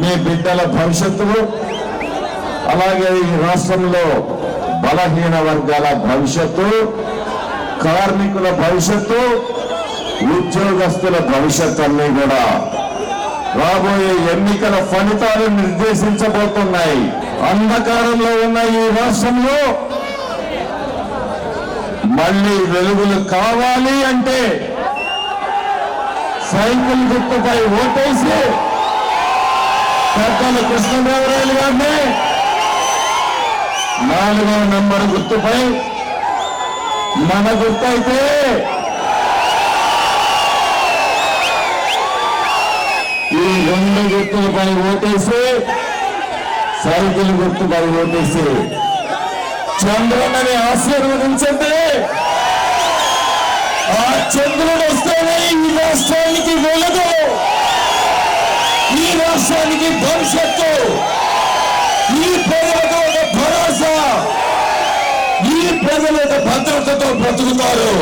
మీ బిడ్డల భవిష్యత్తులు అలాగే ఈ రాష్ట్రంలో బలహీన వర్గాల భవిష్యత్తు కార్మికుల భవిష్యత్తు ఉద్యోగస్తుల భవిష్యత్తు అన్నీ కూడా రాబోయే ఎన్నికల ఫలితాలు నిర్దేశించబోతున్నాయి. అంధకారంలో ఉన్న ఈ రాష్ట్రంలో మళ్ళీ వెలుగులు కావాలి అంటే సైకిల్ గుర్తుపై ఓటేసి పెద్దలు కృష్ణదేవరాయలు గారిని నాలుగవ నంబర్ గుర్తుపై మన గుర్తయితే ఈ రెండు గుర్తులపై ఓటేసి సైకిల్ గుర్తుపై ఓటేసి చంద్రుడిని ఆశీర్వదించండి. ఆ చంద్రుడు వస్తే ఈ రాష్ట్రానికి వెలుగు ఈ రాష్ట్రానికి భవిష్యత్తు. ఈ ప్రజలకు ఒక భరోసా. ఈ ప్రజలు ఒక భద్రతతో బ్రతుకుతారు.